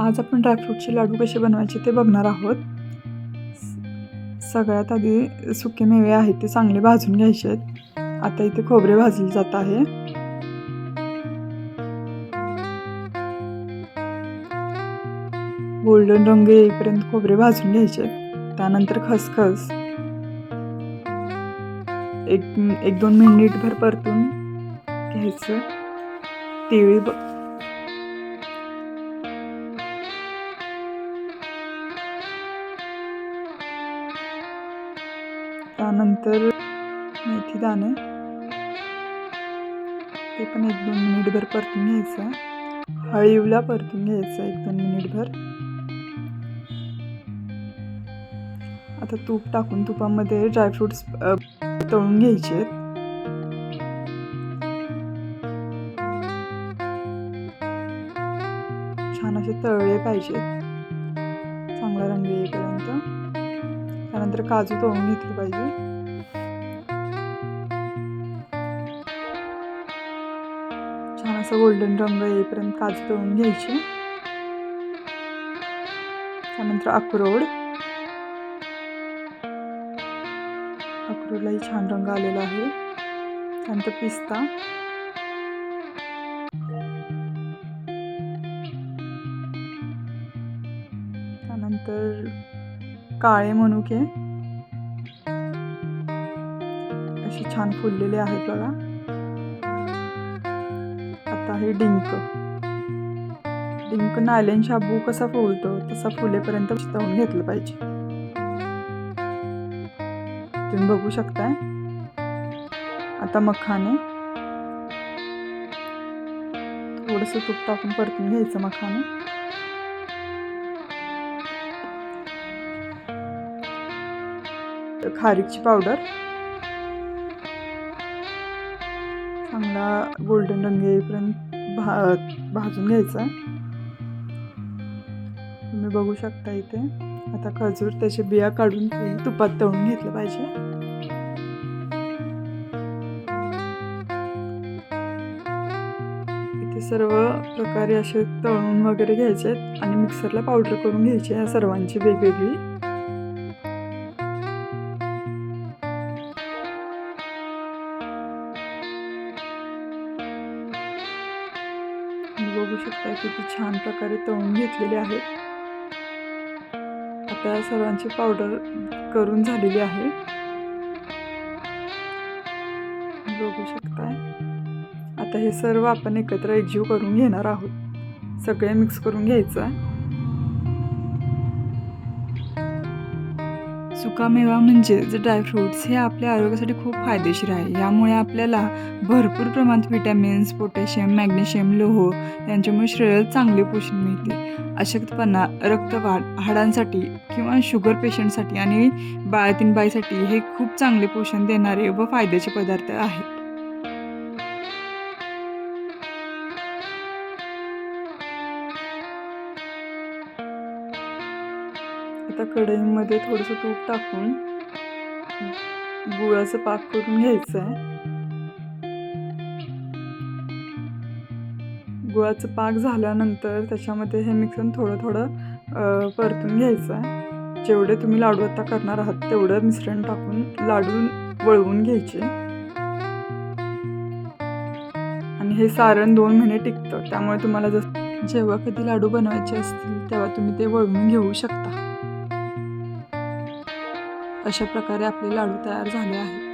आज आपण ड्रायफ्रूटचे लाडू कसे बनवायचे ते बघणार आहोत. सगळ्यात आधी सुके मेवे आहेत ते चांगले भाजून घ्यायचे आहेत. आता इथे खोबरे भाजले जात आहे. गोल्डन रंग येईपर्यंत खोबरे भाजून घ्यायचे आहेत. त्यानंतर खसखस. एक एक दोन मिनिटभर परतून घ्यायचं. तिळी त्यानंतर मेथी दाणे. ते पण एक दोन मिनिटभर परतून घ्यायचं. हळीवला परतून घ्यायचं एक दोन मिनिटभर. आता तूप टाकून तुपामध्ये ड्रायफ्रुट्स तळून घ्यायचे आहेत. छान असे तळले पाहिजेत. चांगला रंग येईल. त्यानंतर काजू तळून घेतली पाहिजे. छान असं गोल्डन रंग येईपर्यंत काजू तळून घ्यायचे. त्यानंतर अक्रोड. अक्रोडलाही छान रंग आलेला आहे. त्यानंतर पिस्ता. त्यानंतर काळे मनुके. असे छान फुललेले आहेत बघा. आता आहे डिंक. डिंक नायलेन शाबू कसा फुलतो तसा फुलेपर्यंत तळून घेतलं पाहिजे. तुम्ही बघू शकताय. आता मखाने. थोडंसं तूप टाकून परतून घ्यायचं मखाने. खारीकची पावडर चांगला गोल्डन रंग येईपर्यंत भा भाजून घ्यायचा. तुम्ही बघू शकता इथे. आता खजूर त्याचे बिया काढून तुपात तळून घेतलं पाहिजे. इथे सर्व प्रकारे असे तळून वगैरे घ्यायचे आहेत आणि मिक्सरला पावडर करून घ्यायची या सर्वांची वेगवेगळी. बघू शकता किती छान प्रकारे तळून घेतलेले आहेत. आता सर्वांची पावडर करून झालेली आहे. बघू शकताय आता हे सर्व आपण एकत्र एकजीव करून घेणार आहोत. सगळे मिक्स करून घ्यायचं. आहे सुकामेवा म्हणजेच ड्रायफ्रूट्स हे आपल्या आरोग्यासाठी खूप फायदेशीर आहे. यामुळे आपल्याला भरपूर प्रमाणात विटॅमिन्स पोटॅशियम मॅग्नेशियम लोह यांच्यामुळे शरीरात चांगले पोषण मिळते. अशक्तपणा रक्तवाढ हाडांसाठी किंवा शुगर पेशंटसाठी आणि बाळातीन बाईसाठी हे खूप चांगले पोषण देणारे व फायद्याचे पदार्थ आहेत आता कढईमध्ये थोडंसं तूप टाकून गुळाचं पाक करून घ्यायचं आहे गुळाचं पाक झाल्यानंतर त्याच्यामध्ये हे मिक्सर थोडं थोडं परतून घ्यायचं आहे जेवढे तुम्ही लाडू आता करणार आहात तेवढं मिश्रण टाकून लाडू वळवून घ्यायचे. आणि हे सारण दोन महिने टिकतं त्यामुळे तुम्हाला जस जेव्हा कधी लाडू बनवायचे असतील तेव्हा तुम्ही ते वळवून घेऊ शकता. अशा प्रकारे आपले लाडू तयार झाले आहेत.